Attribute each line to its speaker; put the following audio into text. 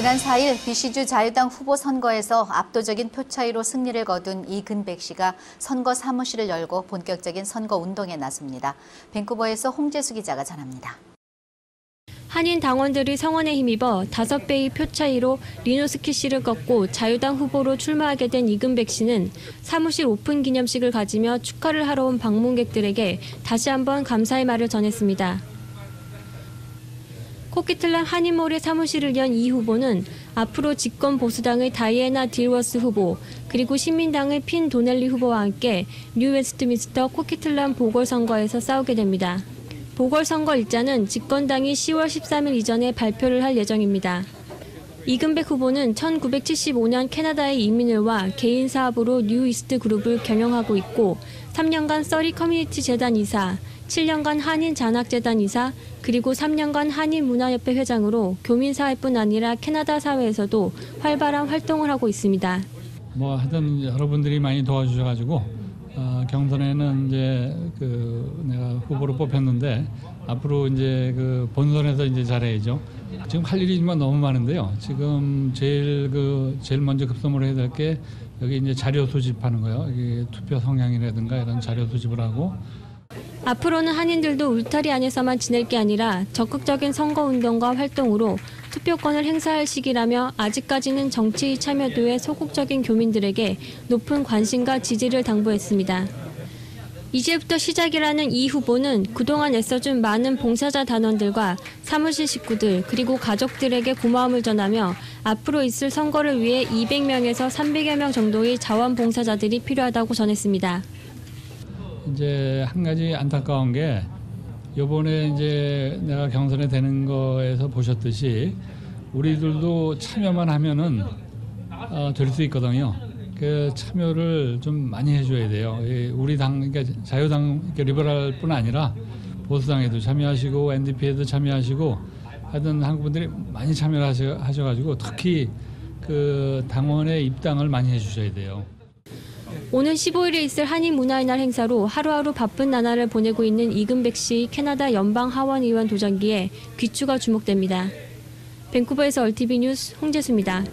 Speaker 1: 지난 4일 BC주 자유당 후보 선거에서 압도적인 표 차이로 승리를 거둔 이근백 씨가 선거 사무실을 열고 본격적인 선거 운동에 나섭니다. 밴쿠버에서 홍재수 기자가 전합니다.
Speaker 2: 한인 당원들이 성원에 힘입어 5배의 표 차이로 리노스키 씨를 꺾고 자유당 후보로 출마하게 된 이근백 씨는 사무실 오픈 기념식을 가지며 축하를 하러 온 방문객들에게 다시 한번 감사의 말을 전했습니다. 코키틀란 한인몰의 사무실을 연 이 후보는 앞으로 집권 보수당의 다이애나 딜워스 후보 그리고 신민당의 핀 도넬리 후보와 함께 뉴 웨스트민스터 코키틀란 보궐선거에서 싸우게 됩니다. 보궐선거 일자는 집권당이 10월 13일 이전에 발표를 할 예정입니다. 이근백 후보는 1975년 캐나다에 이민을 와 개인 사업으로 뉴 이스트 그룹을 경영하고 있고 3년간 써리 커뮤니티 재단 이사, 7년간 한인 잔학재단 이사, 그리고 3년간 한인문화협회 회장으로 교민사회뿐 아니라 캐나다 사회에서도 활발한 활동을 하고 있습니다.
Speaker 3: 뭐 하여튼 여러분들이 많이 도와주셔가지고 어, 경선에는 이제 그 내가 후보로 뽑혔는데 앞으로 이제 그 본선에서 이제 잘해야죠. 지금 할 일이 정말 너무 많은데요. 지금 제일 그 제일 먼저 급선무를 해야 될 게 여기 이제 자료 수집하는 거요. 이 투표 성향이라든가 이런 자료 수집을 하고
Speaker 2: 앞으로는 한인들도 울타리 안에서만 지낼 게 아니라 적극적인 선거 운동과 활동으로 투표권을 행사할 시기라며 아직까지는 정치 참여도에 소극적인 교민들에게 높은 관심과 지지를 당부했습니다. 이제부터 시작이라는 이 후보는 그동안 애써준 많은 봉사자 단원들과 사무실 식구들 그리고 가족들에게 고마움을 전하며 앞으로 있을 선거를 위해 200명에서 300여 명 정도의 자원봉사자들이 필요하다고 전했습니다.
Speaker 3: 이제 한 가지 안타까운 게 요번에 이제 내가 경선에 되는 거에서 보셨듯이 우리들도 참여만 하면은 어, 될수 있거든요. 그 참여를 좀 많이 해줘야 돼요. 우리 당, 그러니까 자유당, 리버럴뿐 아니라 보수당에도 참여하시고 NDP에도 참여하시고 하여튼 한국 분들이 많이 참여를 하셔, 하셔 가지고 특히 그 당원의 입당을 많이 해주셔야 돼요.
Speaker 2: 오는 15일에 있을 한인 문화의 날 행사로 하루하루 바쁜 나날을 보내고 있는 이근백 씨 캐나다 연방 하원 의원 도전기에 귀추가 주목됩니다. 밴쿠버에서 얼티비 뉴스 홍재수입니다.